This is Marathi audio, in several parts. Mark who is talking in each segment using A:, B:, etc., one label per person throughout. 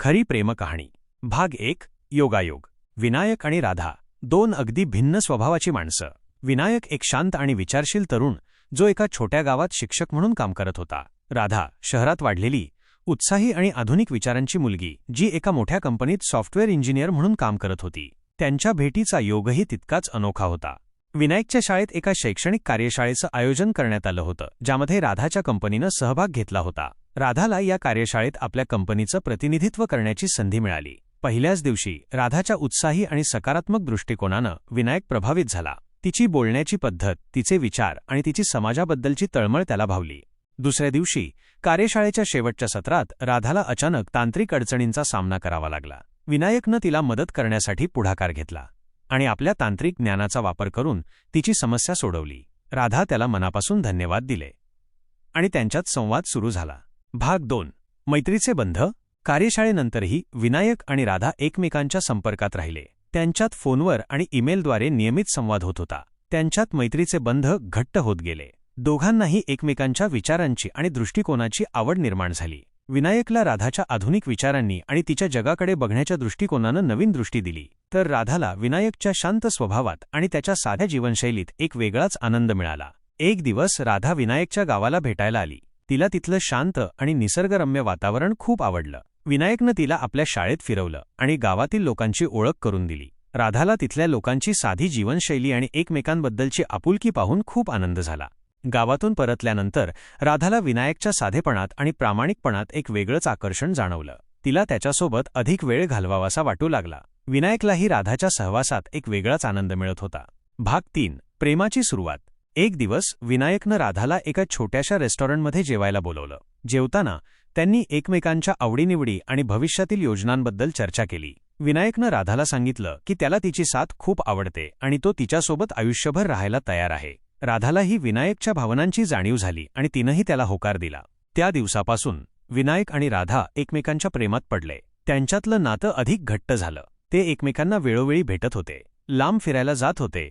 A: खरी प्रेमकहाणी. भाग एक योगायोग. विनायक आणि राधा दोन अगदी भिन्न स्वभावाची माणसं. विनायक एक शांत आणि विचारशील तरुण जो एका छोट्या गावात शिक्षक म्हणून काम करत होता. राधा शहरात वाढलेली उत्साही आणि आधुनिक विचारांची मुलगी जी एका मोठ्या कंपनीत सॉफ्टवेअर इंजिनियर म्हणून काम करत होती. त्यांच्या भेटीचा योगही तितकाच अनोखा होता. विनायकच्या शाळेत एका शैक्षणिक कार्यशाळेचं आयोजन करण्यात आलं होतं ज्यामध्ये राधाच्या कंपनीनं सहभाग घेतला होता. राधाला या कार्यशाळेत आपल्या कंपनीचं प्रतिनिधित्व करण्याची संधी मिळाली. पहिल्याच दिवशी राधाच्या उत्साही आणि सकारात्मक दृष्टिकोनानं विनायक प्रभावित झाला. तिची बोलण्याची पद्धत तिचे विचार आणि तिची समाजाबद्दलची तळमळ त्याला भावली. दुसऱ्या दिवशी कार्यशाळेच्या शेवटच्या सत्रात राधाला अचानक तांत्रिक अडचणींचा सामना करावा लागला. विनायकनं तिला मदत करण्यासाठी पुढाकार घेतला आणि आपल्या तांत्रिक ज्ञानाचा वापर करून तिची समस्या सोडवली. राधा त्याला मनापासून धन्यवाद दिले आणि त्यांच्यात संवाद सुरू झाला. भाग दोन. मैत्रीचे बंध. कार्यशाळेनंतरही विनायक आणि राधा एकमेकांच्या संपर्कात राहिले. त्यांच्यात फोनवर आणि ईमेलद्वारे नियमित संवाद होत होता. त्यांच्यात मैत्रीचे बंध घट्ट होत गेले. दोघांनाही एकमेकांच्या विचारांची आणि दृष्टिकोनाची आवड निर्माण झाली. विनायकला राधाच्या आधुनिक विचारांनी आणि तिच्या जगाकडे बघण्याच्या दृष्टिकोनानं नवीन दृष्टी दिली. तर राधाला विनायकच्या शांत स्वभावात आणि त्याच्या साध्या जीवनशैलीत एक वेगळाच आनंद मिळाला. एक दिवस राधा विनायकच्या गावाला भेटायला आली. तिला तिथलं शांत आणि निसर्गरम्य वातावरण खूप आवडलं. विनायकनं तिला आपल्या शाळेत फिरवलं आणि गावातील लोकांची ओळख करून दिली. राधाला तिथल्या लोकांची साधी जीवनशैली आणि एकमेकांबद्दलची आपुलकी पाहून खूप आनंद झाला. गावातून परतल्यानंतर राधाला विनायकच्या साधेपणात आणि प्रामाणिकपणात एक वेगळंच आकर्षण जाणवलं. तिला त्याच्यासोबत अधिक वेळ घालवावासा वाटू लागला. विनायकलाही राधाच्या सहवासात एक वेगळाच आनंद मिळत होता. भाग तीन. प्रेमाची सुरुवात. एक दिवस विनायकनं राधाला एका छोट्याशा रेस्टॉरंटमध्ये जेवायला बोलवलं. जेवताना त्यांनी एकमेकांच्या आवडीनिवडी आणि भविष्यातील योजनांबद्दल चर्चा केली. विनायकनं राधाला सांगितलं की त्याला तिची साथ खूप आवडते आणि तो तिच्यासोबत आयुष्यभर राहायला तयार आहे. राधालाही विनायकच्या भावनांची जाणीव झाली आणि तिनंही त्याला होकार दिला. त्या दिवसापासून विनायक आणि राधा एकमेकांच्या प्रेमात पडले. त्यांच्यातलं नातं अधिक घट्ट झालं. ते एकमेकांना वेळोवेळी भेटत होते. लांब फिरायला जात होते.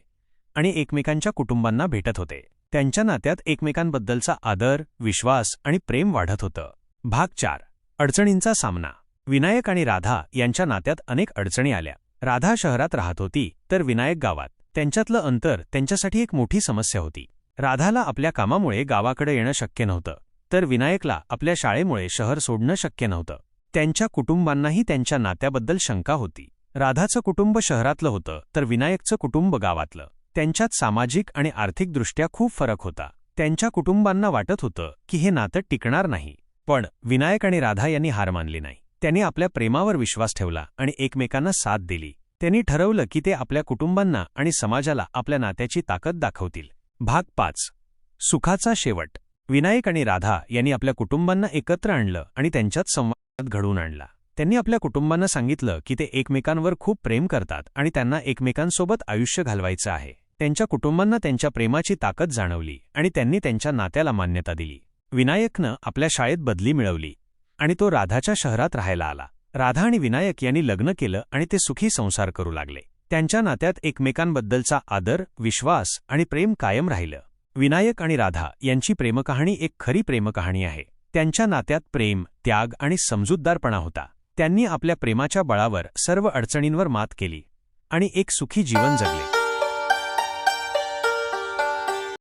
A: आणि एकमेकांच्या कुटुंबांना भेटत होते. त्यांच्या नात्यात एकमेकांबद्दलचा आदर विश्वास आणि प्रेम वाढत होतं. भाग चार. अडचणींचा सामना. विनायक आणि राधा यांच्या नात्यात अनेक अडचणी आल्या. राधा शहरात राहत होती तर विनायक गावात. त्यांच्यातलं अंतर त्यांच्यासाठी एक मोठी समस्या होती. राधाला आपल्या कामामुळे गावाकडे येणं शक्य नव्हतं तर विनायकला आपल्या शाळेमुळे शहर सोडणं शक्य नव्हतं. त्यांच्या कुटुंबांनाही त्यांच्या नात्याबद्दल शंका होती. राधाचं कुटुंब शहरातलं होतं तर विनायकचं कुटुंब गावातलं. त्यांच्यात सामाजिक आणि आर्थिकदृष्ट्या खूप फरक होता. त्यांच्या कुटुंबांना वाटत होतं की हे नातं टिकणार नाही. पण विनायक आणि राधा यांनी हार मानली नाही. त्यांनी आपल्या प्रेमावर विश्वास ठेवला आणि एकमेकांना साथ दिली. त्यांनी ठरवलं की ते आपल्या कुटुंबांना आणि समाजाला आपल्या नात्याची ताकद दाखवतील. भाग पाच. सुखाचा शेवट. विनायक आणि राधा यांनी आपल्या कुटुंबांना एकत्र आणलं आणि त्यांच्यात संवाद घडवून आणला. त्यांनी आपल्या कुटुंबांना सांगितलं की ते एकमेकांवर खूप प्रेम करतात आणि त्यांना एकमेकांसोबत आयुष्य घालवायचं आहे. त्यांच्या कुटुंबांना त्यांच्या प्रेमाची ताकद जाणवली आणि त्यांनी त्यांच्या नात्याला मान्यता दिली. विनायकनं आपल्या शाळेत बदली मिळवली आणि तो राधाच्या शहरात राहायला आला. राधा आणि विनायक यांनी लग्न केलं आणि ते सुखी संसार करू लागले. त्यांच्या नात्यात एकमेकांबद्दलचा आदर विश्वास आणि प्रेम कायम राहिलं. विनायक आणि राधा यांची प्रेमकहाणी एक खरी प्रेमकहाणी आहे. त्यांच्या नात्यात प्रेम त्याग आणि समजूतदारपणा होता. त्यांनी आपल्या प्रेमाच्या बळावर सर्व अडचणींवर मात केली आणि एक सुखी जीवन जगले.